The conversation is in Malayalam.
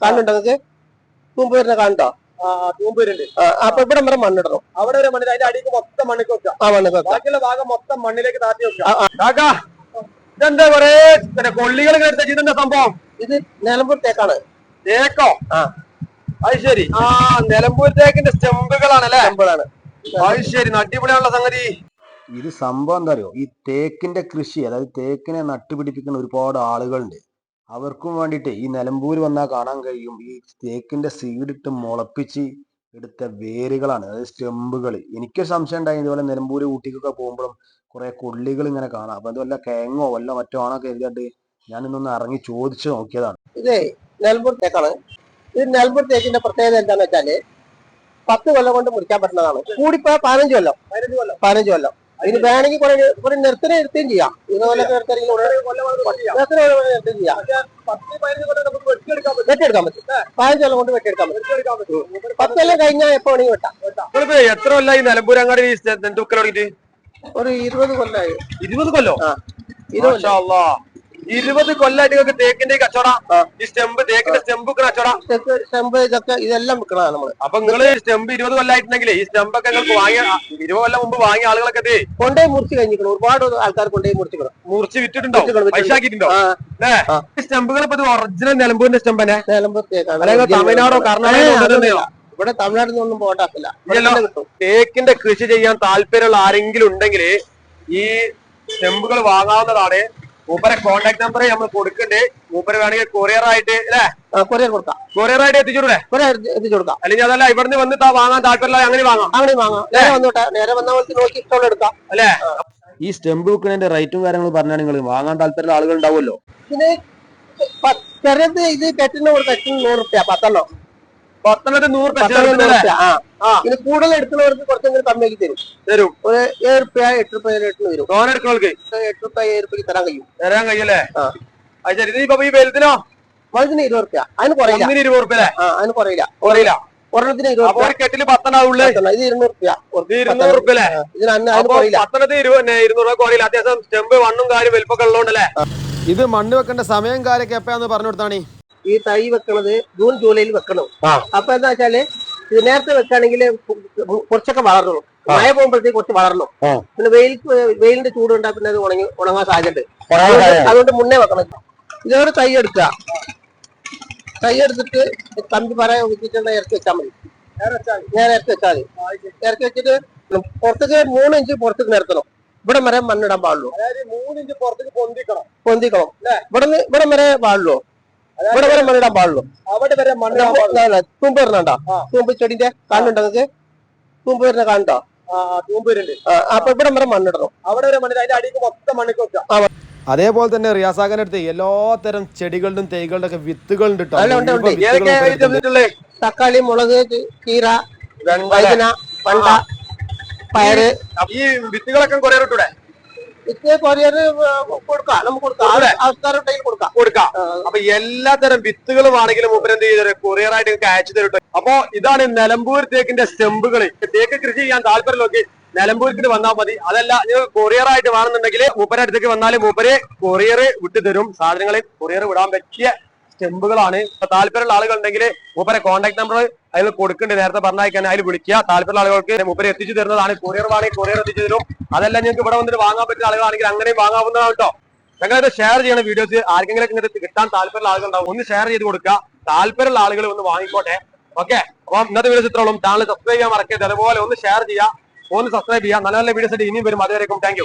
കാണുന്നുണ്ടോ നിങ്ങൾക്ക് മുമ്പ് വരുന്ന കാണുണ്ടോ അപ്പൊ ഇവിടെ വരെ മണ്ണിടണം. അവിടെ വരെ മണ്ണിൽ അതിന്റെ അടിക്ക് മൊത്തം മണ്ണിക്ക് വെക്കാം ആ മണ്ണ് വെക്കാം ബാക്കിയുള്ള ഭാഗം മൊത്തം മണ്ണിലേക്ക് താത്തി വെക്കാം ഇതെന്താ കൊറേ കൊള്ളികൾ എടുത്ത ഇതെന്താ സംഭവം? ഇത് നിലമ്പൂർ തേക്കാണ്. തേക്കോ? ആ. അത് ശരി. ആ നിലമ്പൂർ തേക്കിന്റെ സ്റ്റെമ്പുകളാണ് അല്ലെ? സ്റ്റെമ്പുകളാണ്. അത് ശരി അടിപൊളിയാണുള്ള സംഗതി. ഇത് സംഭവം എന്താ അറിയോ? ഈ തേക്കിന്റെ കൃഷി അതായത് തേക്കിനെ നട്ടുപിടിപ്പിക്കുന്ന ഒരുപാട് ആളുകളുണ്ട്. അവർക്കും വേണ്ടിയിട്ട് ഈ നിലമ്പൂർ വന്നാൽ കാണാൻ കഴിയും. ഈ തേക്കിന്റെ സീഡിട്ട് മുളപ്പിച്ച് എടുത്ത വേരുകളാണ് അതായത് സ്റ്റെമ്പുകൾ എനിക്ക് സംശയം ഉണ്ടായി ഇതുപോലെ നിലമ്പൂർ ഊട്ടിക്കൊക്കെ പോകുമ്പോഴും കുറെ കൊള്ളികൾ ഇങ്ങനെ കാണാം. അപ്പൊ അത് കേങ്ങോ വല്ല മറ്റോ ആണോ കരുതിയിട്ട് ഞാൻ ഇന്നൊന്ന് ഇറങ്ങി ചോദിച്ചു നോക്കിയതാണ്. ഇതേ നിലമ്പൂർ തേക്കാണ് ഇത് നിലമ്പൂർ തേക്കിന്റെ പ്രത്യേകത എന്താണെന്ന് വെച്ചാൽ പത്ത് കൊല്ലം കൊണ്ട് മുറിക്കാൻ പറ്റുന്നതാണ്. കൂടിപ്പോ പതിനഞ്ച് കൊല്ലം പതിനഞ്ച് കൊല്ലം. പതിനഞ്ച് കൊല്ലം. ഇതിന് വേണമെങ്കിൽ കുറെ കുറെ നിർത്തനെ നിർത്തുകയും ചെയ്യാം. ഇതുപോലെ നിർത്തുകയും ചെയ്യാം. വെട്ടിയെടുക്കാൻ പറ്റും. പതിനഞ്ച് കൊല്ലം കൊണ്ട് വെട്ടിയെടുക്കാൻ പറ്റും. പത്ത് കൊല്ലം കഴിഞ്ഞാൽ എപ്പോ വേണമെങ്കിൽ വെട്ടാം. എത്ര കൊല്ലം ഈ നിലമ്പൂരങ്ങാടി ഒരു ഇരുപത് കൊല്ലായി. ഇരുപത് കൊല്ലോ? ഇരുപത്. ഇരുപത് കൊല്ലായിട്ട് നിങ്ങൾക്ക് തേക്കിന്റെ കച്ചവടം. ഈ സ്റ്റെമ്പ് തേക്കിന്റെ സ്റ്റെമ്പ് കച്ചവടം. തെക്ക് ചെമ്പ് ഇതൊക്കെ ഇതെല്ലാം വിൽക്കണതാണ് നമ്മൾ. അപ്പൊ നിങ്ങൾ സ്റ്റെമ്പ് ഇരുപത് കൊല്ലായിട്ടുണ്ടെങ്കിൽ ഈ സ്റ്റെമ്പ് ഒക്കെ നിങ്ങൾക്ക് വാങ്ങിയ ഇരുപത് കൊല്ലം മുമ്പ് വാങ്ങിയ ആളുകളൊക്കെ ഇത് കൊണ്ടേ മുറിച്ച് കഴിഞ്ഞിരിക്കണം. ഒരുപാട് ആൾക്കാർ കൊണ്ടേ മുറിച്ചിക്കണം മുറിച്ച് വിറ്റിട്ടുണ്ടോ? വിറ്റിട്ടുണ്ട്, പൈസ ആക്കിയിട്ടുണ്ടോ? ഈ സ്റ്റെമ്പുകൾ ഇപ്പൊ ഒറിജിനൽ നിലമ്പൂരിന്റെ സ്റ്റെമ്പ് തന്നെ. നിലമ്പൂർ തേക്കാണ് അല്ലെങ്കിൽ തമിഴ്നാടോ കർണാടകയോ ഏയ്, ഒന്നും അതൊന്നുമില്ല. ഇവിടെ തമിഴ്നാട്ടിൽ നിന്നൊന്നും ഇല്ലല്ലോ. കിട്ടും. തേക്കിന്റെ കൃഷി ചെയ്യാൻ താല്പര്യമുള്ള ആരെങ്കിലും ഉണ്ടെങ്കിൽ ഈ സ്റ്റെമ്പുകൾ വാങ്ങാവുന്നതാണ് മൂപ്പരെ കോണ്ടാക്ട് നമ്പർ നമ്മൾ കൊടുക്കണ്ടേ. മൂപ്പര് വേണമെങ്കിൽ കൊറിയർ ആയിട്ട് അല്ലെ? കൊറിയർ കൊടുക്കാം. കൊറിയർ ആയിട്ട് എത്തിച്ചുടേ? കൊറിയർ എത്തിച്ചു കൊടുക്കാം. അല്ലെങ്കിൽ അതല്ല ഇവിടുന്ന് വന്നിട്ട് വാങ്ങാൻ താല്പര്യമില്ല അങ്ങനെ വാങ്ങാം. അങ്ങനെ വാങ്ങാം. നേരെ വന്നോട്ടെ. നേരെ വന്ന പോലെ നോക്കി ഇഷ്ടമുള്ള എടുക്കാം. അല്ലേ? ഈ സ്റ്റെമ്പ് വെക്കുന്നതിന്റെ റേറ്റും കാര്യങ്ങളും പറഞ്ഞാൽ നിങ്ങൾ വാങ്ങാൻ താല്പര്യമുള്ള ആളുകൾ ഉണ്ടാവുമല്ലോ? ഇത് ചെറിയത് ഇത് കെട്ടിന് കൊടുത്ത നൂറ് റുപ്യ പത്തെണ്ണം. പത്തനത്ത് നൂറ് റുപ്യ. പിന്നെ കൂടുതൽ എടുക്കുന്നവർക്ക് കുറച്ചെങ്കിലും കമ്മിയാക്കി തരും. തരും. ഒരു ഏഴ് റുപ്യ എട്ട് റുപ്യ എട്ടിന് വരും ലോൺ എടുക്കുന്നവർക്ക്? എട്ട് റുപ്യ ഏഴ് റുപ്യക്ക് തരാൻ കഴിയും. തരാൻ കഴിയല്ലേ. അത് ശരി. ഇതിപ്പോ ഈ വലുതിനോ? വലുതിന് ഇരുപത് റുപ്യ. അതിന് കുറയില്ല. ഇരുപത് ആ അതിന് കുറയില്ല. കുറയില്ല. ഒരെണ്ണത്തിന് ഇരുപത് റുപ്യ. കെട്ടിൽ. ഇത് ഇരുന്നൂറ് റുപ്യ. ഇരുന്നൂറ് അല്ലേ? ഇതിന് അതിന് കുറയില്ല. പത്തനത്ത് ഇരുന്നൂറ് കുറയില്ല. അത്യാവശ്യം സ്റ്റെമ്പ് മണ്ണും കാര്യം വലിപ്പൊക്കെ ഉള്ളതുകൊണ്ടല്ലേ? ഇത് മണ്ണ് വെക്കേണ്ട സമയം കാര്യമൊക്കെ എപ്പോഴാന്ന് പറഞ്ഞു കൊടുത്താണ് ഈ തൈ വെക്കണത് ജൂൺ ജൂലൈയിൽ വെക്കണം. അപ്പൊ എന്താ വെച്ചാൽ ഇത് നേരത്തെ വെക്കുകയാണെങ്കിൽ കുറച്ചൊക്കെ വളർന്നു മഴ പോകുമ്പോഴത്തേക്ക് കുറച്ച് വളർന്നു. പിന്നെ വെയിൽ വെയിലിന്റെ ചൂട് ഉണ്ടാ പിന്നെ അത് ഉണങ്ങി ഉണങ്ങാൻ സാധ്യത അതുകൊണ്ട് മുന്നേ വെക്കണം. ഇതോടെ തൈ എടുക്കുക. തൈ എടുത്തിട്ട് കമ്പി പറയാൻ വെച്ചിട്ടുണ്ടെങ്കിൽ ഇറക്കി വെച്ചാൽ മതി. ഞാൻ ഇറക്കി വെച്ചാൽ മതി. ഇറക്കി വെച്ചിട്ട് പുറത്തേക്ക് മൂന്ന് ഇഞ്ച് പുറത്തേക്ക് നിർത്തണം ഇവിടെ വരെ മണ്ണിടാൻ പാടുള്ളൂ. മൂന്നിഞ്ച് പുറത്തേക്ക് പൊന്തിക്കണം. പൊന്തിക്കണം. ഇവിടെ ഇവിടെ വരെ പാടുള്ളൂ. ഇവിടെ വരെ മണ്ണിടാൻ പാടുള്ളൂ. അവിടെ വരെ മണ്ണ് തൂമ്പ് വരുന്നുണ്ടോ. തൂമ്പ് ചെടിന്റെ കാണുന്നുണ്ടോ നിങ്ങക്ക്? തൂമ്പ് വരുന്ന കാണുണ്ടോ തൂമ്പ് വരുന്നുണ്ട് അപ്പൊ ഇവിടെ വരെ മണ്ണിടണം. അവിടെ വരെ മണ്ണിൽ അതിന്റെ അടിക്ക് മൊത്തം മണ്ണിക്ക് വെക്കാം. അതേപോലെ തന്നെ റിയാസാഖന്റെ അടുത്ത് എല്ലാത്തരം ചെടികളുടെയും തൈകളുടെ ഒക്കെ വിത്തുകളുണ്ട്? തക്കാളി മുളക് കീര വഴുതന പണ്ട പയറ്. ഈ വിത്തുകളൊക്കെ കുറെ ഇട്ടൂടെ ഇത് കൊറിയർ കൊടുക്കാം. നമുക്ക് കൊടുക്കാം? ആൾക്കാരുടെ കൊടുക്കാം. കൊടുക്കാം. അപ്പൊ എല്ലാത്തരം വിത്തുകളും ആണെങ്കിലും മൂപ്പര് എന്ത് ചെയ്തു കൊറിയർ ആയിട്ട് നിങ്ങൾക്ക് അയച്ചു തരട്ടെ അപ്പൊ ഇതാണ് നിലമ്പൂർ തേക്കിന്റെ സ്റ്റെമ്പുകൾ തേക്ക് കൃഷി ചെയ്യാൻ താല്പര്യമുള്ളവർക്ക് നിലമ്പൂരിക്ക് വന്നാൽ മതി. അതല്ല നിങ്ങൾ കൊറിയർ ആയിട്ട് വേണമെന്നുണ്ടെങ്കിൽ ഉപരടുത്തേക്ക് അടുത്തേക്ക് വന്നാൽ മൂപ്പര് കൊറിയർ വിട്ടു തരും സാധനങ്ങൾ കൊറിയർ വിടാൻ പറ്റിയ സ്റ്റെമ്പുകളാണ് അപ്പൊ താല്പര്യമുള്ള ആളുകൾ ഉണ്ടെങ്കിൽ മൂപ്പരെ കോൺടാക്ട് നമ്പർ അതിൽ കൊടുക്കുന്നുണ്ട് നേരത്തെ പറഞ്ഞയക്കാൻ അതിൽ വിളിക്കുക. താല്പര്യമുള്ള ആളുകൾക്ക് മൂപ്പര് എത്തിച്ചു തരുന്നതാണ്. കൊറിയർ വേണമെങ്കിൽ കൊറിയർ എത്തിച്ചു തരും അതല്ല നിങ്ങൾക്ക് ഇവിടെ വന്നിട്ട് വാങ്ങാൻ പറ്റുന്ന ആളുകളാണെങ്കിൽ അങ്ങനെയും വാങ്ങാവുന്നതാണ് കേട്ടോ ഞങ്ങളിത് ഷെയർ ചെയ്യണ വീഡിയോസ് ആർക്കെങ്കിലും ഇങ്ങനെ കിട്ടാൻ താല്പര്യമുള്ള ആളുകൾ ഉണ്ടാവും ഒന്ന് ഷെയർ ചെയ്ത് കൊടുക്കുക. താല്പര്യമുള്ള ആളുകൾ ഒന്ന് വാങ്ങിക്കോട്ടെ. ഓക്കെ അപ്പം ഇന്നത്തെ വീഡിയോസ് ഇത്രയോളം ചാനൽ സബ്സ്ക്രൈബ് ചെയ്യാൻ മറക്കരുത്. അതുപോലെ ഒന്ന് ഷെയർ ചെയ്യുക. ഒന്ന് സബ്സ്ക്രൈബ് ചെയ്യുക. നല്ല നല്ല വീഡിയോസ് ഇനിയും വരും. അതുവരെയും താങ്ക്